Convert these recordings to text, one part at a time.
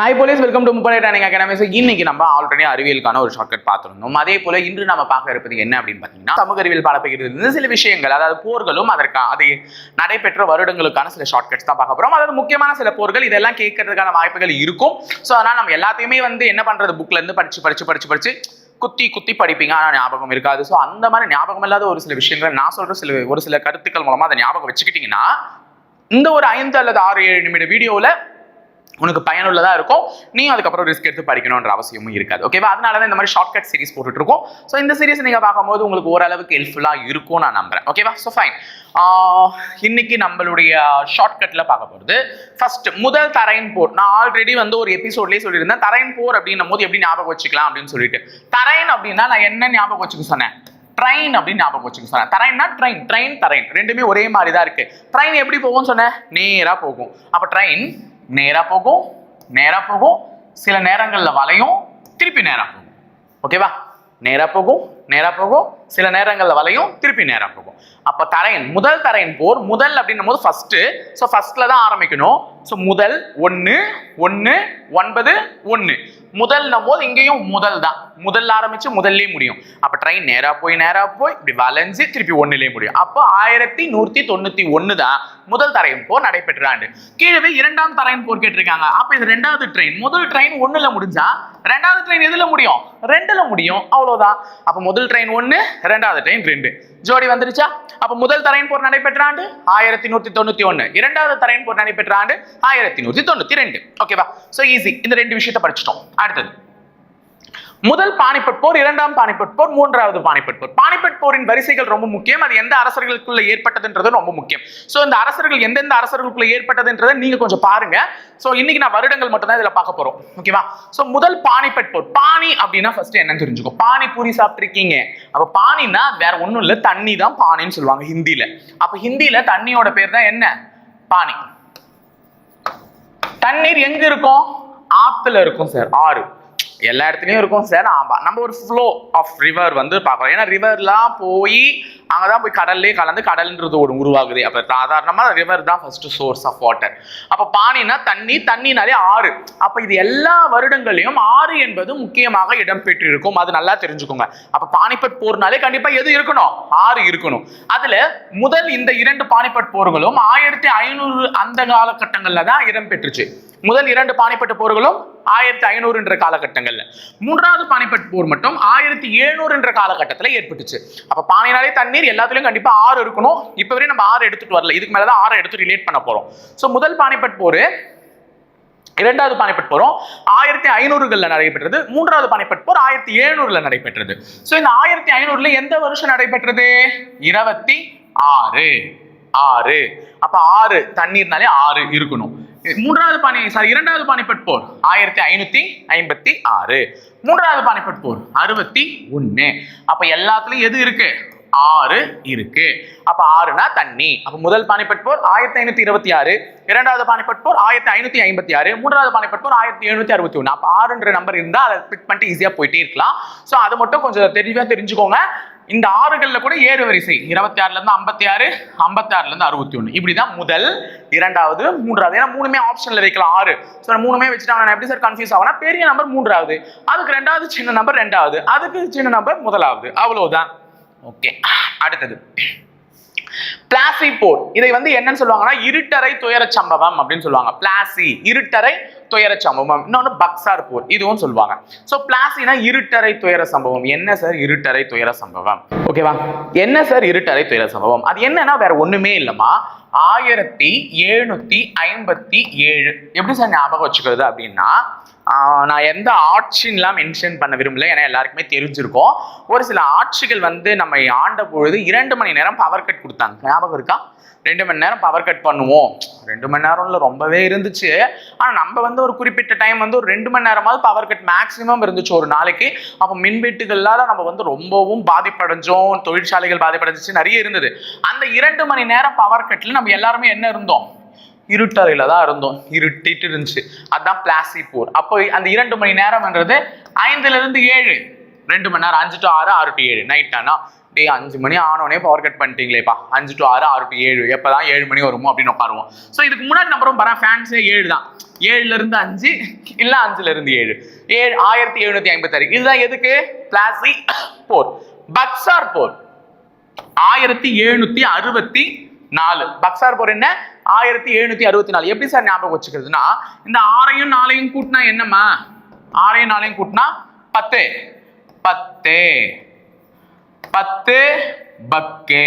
Hi police welcome to முப்படை training academy so இன்னைக்கு நம்ம ஆல்ரெடி அறிவியலுக்கான ஒரு ஷார்ட்கட் பார்த்துருந்தோம். அதே போல இன்று நம்ம பார்க்க இருப்பது என்ன அப்படின்னு பார்த்தீங்கன்னா சமூக அறிவியல் பாடப்பகுதியிலிருந்து சில விஷயங்கள் அதாவது போர்களும் அதற்கு அது நடைபெற்ற வருடங்களுக்கான சில ஷார்ட்கட்ஸ் தான் பார்க்க போகிறோம் அதாவது முக்கியமான சில போர்கள் இதெல்லாம் கேட்கறதுக்கான வாய்ப்புகள் இருக்கும். ஸோ அதனால் நம்ம எல்லாத்தையுமே வந்து என்ன பண்ணுறது புக்லேருந்து படித்து படிச்சு படிச்சு படிச்சு படிச்சு குத்தி குத்தி படிப்பீங்க. ஆனால் ஞாபகம் இருக்காது. ஸோ அந்த மாதிரி ஞாபகம் இல்லாத ஒரு சில விஷயங்கள் நான் சொல்கிற சில ஒரு சில கருத்துக்கள் மூலமாக அதை ஞாபகம் வச்சுக்கிட்டிங்கன்னா இந்த ஒரு ஐந்து அல்லது ஆறு ஏழு நிமிட வீடியோவில் உனக்கு பயனுள்ளதாக இருக்கும். நீ அதுக்கப்புறம் ரிஸ்க் எடுத்து படிக்கணுன்ற அவசியமும் இருக்காது. ஓகேவா அதனால தான் இந்த மாதிரி ஷார்ட்கட் சீரிஸ் போட்டுட்டு இருக்கோம் ஸோ இந்த சீரிஸ் நீங்கள் பார்க்கும்போது உங்களுக்கு ஓரளவுக்கு ஹெல்ப்ஃபுல்லாக இருக்கும் நான் நம்புறேன். ஓகேவா ஸோ ஃபைன் இன்னைக்கு நம்மளுடைய ஷார்ட்கட்டில் பார்க்க போகிறது ஃபர்ஸ்ட் முதல் தரையின் போர். நான் ஆல்ரெடி வந்து ஒரு எபிசோட்லேயே சொல்லியிருந்தேன். தரையின் போர் அப்படின்னும் போது எப்படி ஞாபகம் வச்சுக்கலாம் அப்படின்னு சொல்லிட்டு. தரைன் அப்படின்னா நான் என்ன ஞாபகம் வச்சுக்க சொன்னேன்? ட்ரெயின் அப்படின்னு ஞாபகம் வச்சுக்க சொன்னேன். தரைன்னா ட்ரெயின் ட்ரெயின் தரைன் ரெண்டுமே ஒரே மாதிரி தான் இருக்கு. ட்ரெயின் எப்படி போகும்னு சொன்னேன்? நேராக போகும். அப்போ ட்ரெயின் நேரா போகும் நேரா போகும். சில நேரங்கள்ல வளையும் திருப்பி நேரா போகும். ஓகேவா நேரா போகும் நேரா போகும். சில நேரங்கள்ல வளையும் திருப்பி நேரா போகும். அப்ப தரையன் முதல் தரையன் போர் முதல் அப்படின்னும் போது ஃபர்ஸ்ட் ஸோ ஃபர்ஸ்ட்ல தான் ஆரம்பிக்கணும். ஸோ முதல் ஒன்று ஒன்று ஒன்பது ஒன்று முதல்னும் போது இங்கேயும் முதல் தான். முதல்ல ஆரம்பிச்சு முதல்லே முடியும். அப்போ ட்ரெயின் நேராக போய் நேராக போய் இப்படி வளைஞ்சு திருப்பி ஒன்றுலேயே முடியும். அப்போ ஆயிரத்தி நூற்றி தொண்ணூற்றி ஒன்று தான் முதல் தரையின் போர் நடைபெற்ற ஆண்டு. கீழே இரண்டாம் தரையின் போர் கேட்டிருக்காங்க. அப்போ இது ரெண்டாவது ட்ரெயின் முதல் ட்ரெயின் ஒன்றில் முடிஞ்சா ரெண்டாவது ட்ரெயின் எதில் முடியும்? ரெண்டில் முடியும். அவ்வளோதான் அப்போ முதல் ட்ரெயின் ஒன்று ரெண்டாவது ட்ரெயின் ரெண்டு. ஜோடி வந்துருச்சா? அப்போ முதல் தரையின் போர் நடைபெற்ற ஆண்டு ஆயிரத்தி நூற்றி தொண்ணூற்றி ஒன்று இரண்டாவது தரையின் போர் நடைபெற்ற ஆண்டு ஆயிரத்தி நூத்தி தொண்ணூத்தி ரெண்டு. ஓகேவா சோ ஈஸி இந்த ரெண்டு விஷயத்தை படிச்சிட்டோம். அடுத்தது. முதல் பானிபட் போர் இரண்டாம் பானிபட் போர் மூன்றாவது பானிபட் போர். பானிபட் போரின் வரிசைகள் ரொம்ப முக்கியம். அது எந்த அரசர்களுக்குள்ள ஏற்பட்டதுன்றது ரொம்ப முக்கியம். சோ இந்த அரசர்கள் எந்தெந்த அரசர்களுக்குள்ள ஏற்பட்டதுன்றதை நீங்க கொஞ்சம் பாருங்க. சோ இன்னைக்கு நான் வருடங்கள் மட்டும் தான் இதுல பார்க்க போறோம். ஓகேவா சோ முதல் பானிபட் போர். பானி அப்படின்னா ஃபர்ஸ்ட் என்னன்னு தெரிஞ்சுக்கோ. பானி பூரி சாப்பிட்டிருக்கீங்க. அப்ப பானின்னா வேற ஒண்ணும் இல்ல தண்ணி தான் பானின்னு சொல்லுவாங்க ஹிந்தியில. அப்ப ஹிந்தியில தண்ணியோட பேர் தான் என்ன? பானி தண்ணீர் எங்க இருக்கும்? ஆத்துல இருக்கும் சார் ஆறு. எல்லா இடத்துலையும் இருக்கும். சார் ஆமாம் நம்ம ஒரு ஃப்ளோ ஆஃப் ரிவர் வந்து பார்க்குறோம் ஏன்னா ரிவர்லாம் போய் அங்கே தான் போய் கடல்லே கலந்து கடல்ன்றது ஒரு உருவாகுது. அப்போ சாதாரணமாக ரிவர் தான் ஃபஸ்ட்டு சோர்ஸ் ஆஃப் வாட்டர் அப்போ பானினா தண்ணி தண்ணினாலே ஆறு. அப்போ இது எல்லா வருடங்களையும் ஆறு என்பது முக்கியமாக இடம்பெற்றிருக்கும். அது நல்லா தெரிஞ்சுக்கோங்க. அப்போ பானிபட் போர்னாலே கண்டிப்பாக எது இருக்கணும்? ஆறு இருக்கணும். அதில் முதல் இந்த இரண்டு பானிபட் போர்களும் ஆயிரத்தி ஐநூறு அந்த காலகட்டங்களில் தான் இடம்பெற்றுச்சு. முதல் இரண்டு பானிப்பட்டு போர்களும் ஆயிரத்தி ஐநூறு என்ற காலகட்டங்கள்ல. மூன்றாவது பானிப்பட் போர் மட்டும் ஆயிரத்தி எழுநூறு என்ற காலகட்டத்தில் ஏற்பட்டுச்சு. அப்ப பானைனாலே தண்ணீர் எல்லாத்துலயும் கண்டிப்பா ஆறு இருக்கணும். இப்ப வரையும் நம்ம ஆறு எடுத்துட்டு வரல. இதுக்கு மேலதான் ஆறு எடுத்து ரிலேட் பண்ண போறோம். சோ முதல் பானிப்பட் போர் இரண்டாவது பானிப்பட் போரும் ஆயிரத்தி ஐநூறுகள்ல நடைபெற்றது. மூன்றாவது பானிப்பட் போர் ஆயிரத்தி எழுநூறுல நடைபெற்றது. சோ இந்த ஆயிரத்தி ஐநூறுல எந்த வருஷம் நடைபெற்றது? இருபத்தி ஆறு. ஆறு. அப்ப ஆறு தண்ணீர்னாலே ஆறு இருக்கணும். மூன்றாவது பானை சாரி இரண்டாவது பானைப்பட் போர் ஆயிரத்தி ஐநூத்தி ஐம்பத்தி ஆறு. மூன்றாவது பானைப்பட் போர் அறுபத்தி ஒண்ணு. அப்ப எல்லாத்துலயும் எது இருக்கு? ஆறு இருக்கு. அப்ப ஆறுனா தண்ணி. அப்ப முதல் பானைப்பட் போர் ஆயிரத்தி ஐநூத்தி இருபத்தி ஆறு. இரண்டாவது பானைப்பட் போர் ஆயிரத்தி ஐநூத்தி ஐம்பத்தி ஆறு. மூன்றாவது பானைப்பட் போர் ஆயிரத்தி எழுநூத்தி அறுபத்தி ஒண்ணு. அப்ப ஆறுன்ற நம்பர் இருந்தா அதை கிளிக் பண்ணிட்டு ஈஸியா போயிட்டே இருக்கலாம். சோ அது மட்டும் கொஞ்சம் தெளிவா தெரிஞ்சுக்கோங்க. இந்த ஆறுகளில் கூட ஏறு வரிசை. இருபத்தி ஆறுலேருந்து ஐம்பத்தி ஆறு ஐம்பத்தி ஆறுலேருந்து அறுபத்தி ஒன்று இப்படி தான் முதல் இரண்டாவது மூன்றாவது. ஏன்னா மூணுமே ஆப்ஷனில் வைக்கலாம் ஆறு. ஸோ மூணுமே வச்சுட்டாங்க நான் எப்படி சார் கன்ஃபியூஸ் ஆகும்னா பெரிய நம்பர் மூன்றாவது. அதுக்கு ரெண்டாவது சின்ன நம்பர் ரெண்டாவது. அதுக்கு சின்ன நம்பர் முதலாவது. அவ்வளோதான் ஓகே அடுத்தது. பிளாசி போர் இதை வந்து என்னன்னு சொல்லுவாங்கன்னா இருட்டறை துயர சம்பவம் அப்படின்னு சொல்லுவாங்க. பிளாசி இருட்டரை துயர சம்பவம். இன்னொன்று பக்சார் போர். இதுவும் சொல்லுவாங்க. ஸோ பிளாசினா இருட்டறை துயர சம்பவம். என்ன சார் இருட்டறை துயர சம்பவம்? ஓகேவா என்ன சார் இருட்டறை துயர சம்பவம்? அது என்னன்னா வேற ஒண்ணுமே இல்லைம்மா. ஆயிரத்தி எழுநூத்தி ஐம்பத்தி ஏழு. எப்படி சார் ஞாபகம் வச்சுக்கிறது அப்படின்னா நான் எந்த ஆட்சின்லாம் மென்ஷன் பண்ண விரும்பல. ஏன்னா எல்லாருக்குமே தெரிஞ்சிருக்கும். ஒரு சில ஆட்சிகள் வந்து நம்ம ஆண்ட பொழுது இரண்டு மணி நேரம் பவர் கட் கொடுத்தாங்க. ஞாபகம் இருக்கா? ரெண்டு மணி நேரம் பவர் கட் பண்ணுவோம். ரெண்டு மணி நேரம்ல ரொம்பவே இருந்துச்சு. ஆனால் நம்ம வந்து ஒரு குறிப்பிட்ட டைம் வந்து ஒரு ரெண்டு மணி நேரமாவது பவர் கட் மேக்ஸிமம் இருந்துச்சு ஒரு நாளைக்கு. அப்போ மின்வெட்டுகளால் நம்ம வந்து ரொம்பவும் பாதிப்படைஞ்சோம். தொழிற்சாலைகள் பாதிப்படைஞ்சிச்சு நிறைய இருந்தது. அந்த இரண்டு மணி நேரம் பவர் கட்டில் நம்ம எல்லாருமே என்ன இருந்தோம்? இருட்டறையில தான் இருந்தோம். இருட்டிட்டு இருந்துச்சு. அதுதான் பிளாசிபூர் அப்போ அந்த இரண்டு மணி நேரம்ன்றது ஐந்துல இருந்து ஏழு. ரெண்டு மணி நேரம் அஞ்சு டு ஆறு ஆறு டு ஏழு. நைட் ஆனால் டேய் அஞ்சு மணி ஆனோடனே பவர் கட் பண்ணிட்டீங்களேப்பா. அஞ்சு டு ஆறு ஆறு டு ஏழு. எப்பதான் ஏழு மணி வருமோ அப்படின்னு உட்காருவோம். ஸோ இதுக்கு முன்னாடி நம்பரும் பரா ஃபேன்ஸே ஏழு தான். ஏழுல இருந்து அஞ்சு இல்லை அஞ்சுல இருந்து ஏழு. ஏழு ஆயிரத்தி எழுநூத்தி ஐம்பத்தாறு இதுதான் எதுக்கு? பிளாசி போர் பக்சார் போர் ஆயிரத்தி எழுநூத்தி அறுபத்தி நாலு. பக்சார் போர் என்ன? ஆயிரத்தி எழுநூத்தி அறுபத்தி நாலு. எப்படி சார் ஞாபகம் வச்சுக்கிறதுனா இந்த ஆறையும் நாளையும் கூட்டினா என்னம்மா? ஆறையும் நாளையும் கூட்டினா பத்து. பத்து. பத்து பக்கு.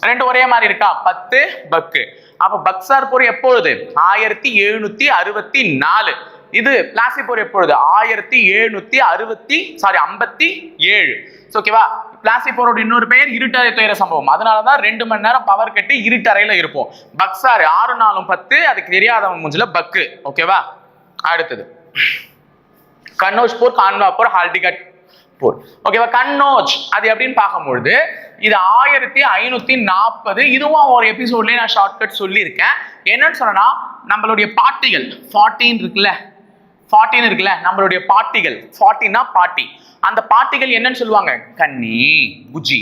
ரெண்டு ஒரே மாதிரி இருக்கா? பத்து பக்கு. அப்ப பக்சார் போர் எப்பொழுது? ஆயிரத்தி எழுநூத்தி அறுபத்தி நாலு. இது பிளாசி போர் எப்பொழுது? ஆயிரத்தி எழுநூத்தி அறுபத்தி சாரி ஐம்பத்தி ஏழு. ஓகேவா பிளாசி போரோட இன்னொரு பெயர் இருட்டறை துயர சம்பவம். அதனாலதான் ரெண்டு மணி நேரம் பவர் கட்டி இருட்டறையில இருப்போம். பக்சார் ஆறு நாளும் பத்து அதுக்கு தெரியாதவன் மூஞ்சில பக்கு. ஓகேவா அடுத்தது. கன்னோஜ் போர் கான்வா போர் ஹால்டிகட் போர் ஓகேவா கன்னோஜ் அது எப்படின்னு பார்க்கும்பொழுது இது ஆயிரத்தி ஐநூத்தி நாற்பது. இதுவும் ஒரு எபிசோட்லயே நான் ஷார்ட்கட் சொல்லியிருக்கேன். என்னன்னு சொன்னா நம்மளுடைய பாட்டிகள் ஃபார்ட்டின் இருக்குல்ல? ஃபார்ட்டின் இருக்குல்ல? நம்மளுடைய பாட்டிகள். ஃபார்ட்டின்னா பாட்டி. அந்த பாட்டிகள் என்னன்னு சொல்லுவாங்க? கன்னி குஜி.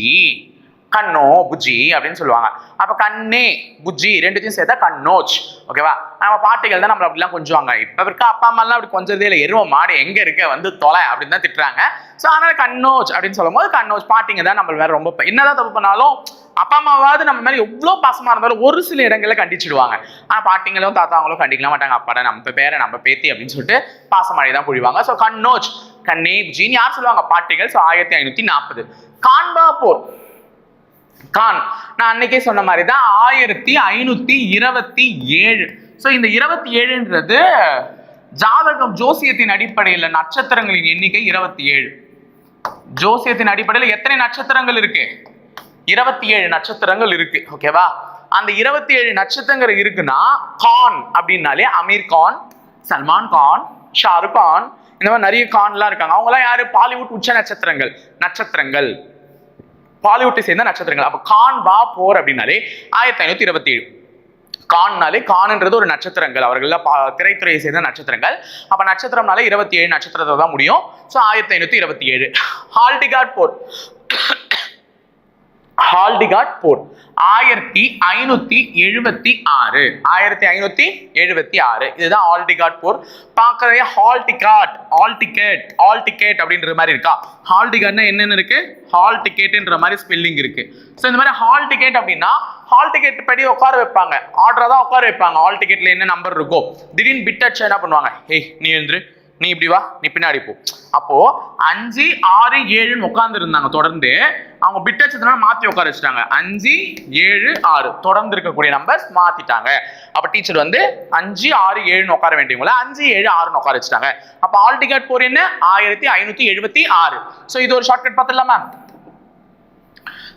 கண்ணோ புஜி அப்படின்னு சொல்லுவாங்க. அப்ப கண்ணே புஜி ரெண்டுத்தையும் சேர்த்தா கண்ணோச் ஓகேவா நம்ம பாட்டிகள் தான் நம்மள அப்படிலாம் கொஞ்சுவாங்க. இப்ப இருக்க அப்பா அம்மா எல்லாம் அப்படி கொஞ்சதே இல்லை. எருவ மாடு எங்க இருக்க? வந்து தொலை அப்படின்னு தான் திட்டுறாங்க. ஸோ அதனால கண்ணோச் அப்படின்னு சொல்லும் போது கண்ணோச் பாட்டிங்க தான் நம்ம வேற ரொம்ப என்னதான் தப்பு பண்ணாலும் அப்பா அம்மாவாவது நம்ம மேலே எவ்வளோ பாசமாக இருந்தாலும் ஒரு சில இடங்களில் கண்டிச்சிடுவாங்க. ஆனால் பாட்டிங்களும் தாத்தாங்களும் கண்டிக்கலாம் மாட்டாங்க. அப்பாடா நம்ம பேரை நம்ம பேத்தி அப்படின்னு சொல்லிட்டு பாசமாடி தான் புழிவாங்க ஸோ கண்ணோச் கண்ணே ஜீன் யார் சொல்லுவாங்க? பாட்டிகள் ஸோ ஆயிரத்தி ஐநூற்றி நாற்பது காண்பா போர் கான். நான் அன்னைக்கே சொன்ன மாதிரி தான் ஆயிரத்தி ஐநூத்தி இருபத்தி ஏழு. ஸோ இந்த இருபத்தி ஏழுன்றது ஜாதகம் ஜோசியத்தின் அடிப்படையில் நட்சத்திரங்களின் எண்ணிக்கை இருபத்தி ஏழு. ஜோசியத்தின் அடிப்படையில் எத்தனை நட்சத்திரங்கள் இருக்கு? இருபத்தி ஏழு நட்சத்திரங்கள் இருக்கு. ஓகேவா அந்த இருபத்தி ஏழு நட்சத்திரங்கள் இருக்குன்னா கான் அப்படின்னாலே அமீர் கான் சல்மான் கான் ஷாருக் கான் இந்த மாதிரி நிறைய கான்லாம் இருக்காங்க. அவங்களாம் யாரு? பாலிவுட் உச்ச நட்சத்திரங்கள். நட்சத்திரங்கள். பாலிவுட்டை சேர்ந்த நட்சத்திரங்கள். அப்போ கான் வா போர் அப்படின்னாலே ஆயிரத்தி ஐநூத்தி இருபத்தி ஏழு. கான்னாலே கான்ன்றது ஒரு நட்சத்திரங்கள். அவர்கள் திரைத்துறையை சேர்ந்த நட்சத்திரங்கள். அப்போ நட்சத்திரம்னாலே இருபத்தி ஏழு நட்சத்திரத்தை தான் முடியும். ஸோ ஆயிரத்தி ஐநூற்றி இருபத்தி ஏழு. ஹால்டிகாட் போர். ஹால்டிகாட் போர் ஆயிரத்தி ஐநூத்தி எழுபத்தி ஆறு. ஆயிரத்தி ஐநூத்தி எழுபத்தி ஆறு. இதுதான் ஆல்டிகாட் போர் பார்க்கறதே hall ticket hall ticket hall ticket அப்படின்ற மாதிரி இருக்கா? ஹால் டிகாட்னா என்னென்ன இருக்கு? ஹால் டிக்கெட்ன்ற மாதிரி ஸ்பெல்லிங் இருக்கு. ஸோ இந்த மாதிரி ஹால் டிக்கெட் அப்படின்னா ஹால் டிக்கெட் படி உட்கார வைப்பாங்க. ஆர்டரா தான் உட்கார வைப்பாங்க. ஹால் டிக்கெட்ல என்ன நம்பர் இருக்கோ. திடீர்னு பிட் அடிச்சு என்ன பண்ணுவாங்க? ஏய் நீ எழுந்துரு. நீ இப்படி வா நீ பின்னாடி போ. அப்போ அஞ்சு ஆறு ஏழுன்னு உட்கார்ந்து இருந்தாங்க தொடர்ந்து. அவங்க பிட் அடிச்சதுனால மாத்தி உட்கார வச்சுட்டாங்க. அஞ்சு ஏழு ஆறு. தொடர்ந்து இருக்கக்கூடிய நம்பர்ஸ் மாத்திட்டாங்க. அப்ப டீச்சர் வந்து அஞ்சு ஆறு ஏழுன்னு உட்கார வேண்டியவங்கள அஞ்சு ஏழு ஆறுன்னு உட்கார வச்சுட்டாங்க. அப்ப ஆல் டிக்கெட் போர் என்ன? ஆயிரத்தி ஐநூத்தி எழுபத்தி ஆறு. ஸோ இது ஒரு ஷார்ட்கட் பார்த்துடலாமா?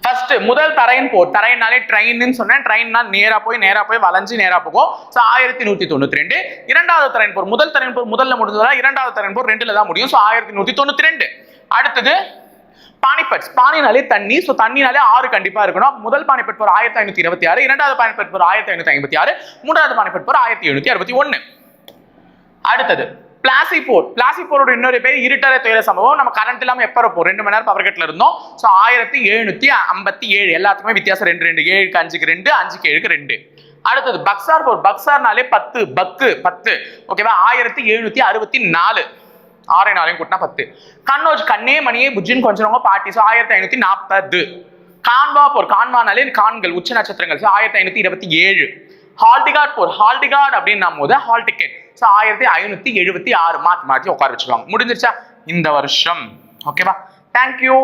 ஃபர்ஸ்ட் முதல் தரையின் போர் தரையினாலே ட்ரெயின்னு சொன்னேன். ட்ரெயின்னா நேரா போய் நேரா போய் வளைஞ்சு நேரா போகும். ஸோ ஆயிரத்தி நூத்தி தொண்ணூத்தி ரெண்டு. இரண்டாவது தரையின் போர் முதல் தரையின் போர் முதல்ல முடிஞ்சதா இரண்டாவது தரையின் போர் ரெண்டுல தான் முடியும். ஸோ ஆயிரத்தி நூத்தி தொண்ணூத்தி ரெண்டு. அடுத்தது பானிபட் பானினாலே தண்ணி. ஸோ தண்ணினாலே ஆறு கண்டிப்பா இருக்கணும். முதல் பானிபட் போர் ஆயிரத்தி ஐநூத்தி இருபத்தி ஆறு. இரண்டாவது பானிபட் போர் ஆயிரத்தி ஐநூத்தி ஐம்பத்தி ஆறு. மூன்றாவது பானிபட் போர் ஆயிரத்தி எழுநூத்தி அறுபத்தி ஒன்னு. அடுத்தது பிளாசி போர் பிளாசி போரோட இன்னொரு பேர் இருட்டறை துயர சம்பவம். நம்ம கரண்ட் இல்லாமல் எப்போ இருப்போம்? ரெண்டு மணி நேரம் பவர் கட்டில் இருந்தோம். ஸோ ஆயிரத்தி எழுநூத்தி ஐம்பத்தி ஏழு எல்லாத்துக்குமே வித்தியாசம். ரெண்டு ரெண்டு ஏழுக்கு அஞ்சுக்கு ரெண்டு அஞ்சுக்கு ஏழுக்கு ரெண்டு. அடுத்தது பக்சார் போர் பக்சார்னாலே பத்து பக்கு பத்து. ஓகேவா ஆயிரத்தி எழுநூத்தி அறுபத்தி நாலு. ஆறே நாளையும் கூட்டினா பத்து. கண்ணோஜ் கண்ணே மணியே புஜின் கொஞ்சம் பாட்டி. ஸோ ஆயிரத்தி ஐநூத்தி நாற்பது கான்வா போர். கான்வானாலே கான்கள் உச்ச நட்சத்திரங்கள். ஸோ ஆயிரத்தி ஐநூத்தி இருபத்தி ஏழு. ஹால்டிகார்ட் போர். ஹால்டிகார்ட் அப்படின்னும் போது ஹால் டிக்கெட் ஸோ ஆயிரத்தி ஐநூத்தி எழுபத்தி ஆறு மாத்தி மாத்தி உட்கார வச்சுருவாங்க முடிஞ்சிருச்சா? இந்த வருஷம். ஓகேவா தேங்க்யூ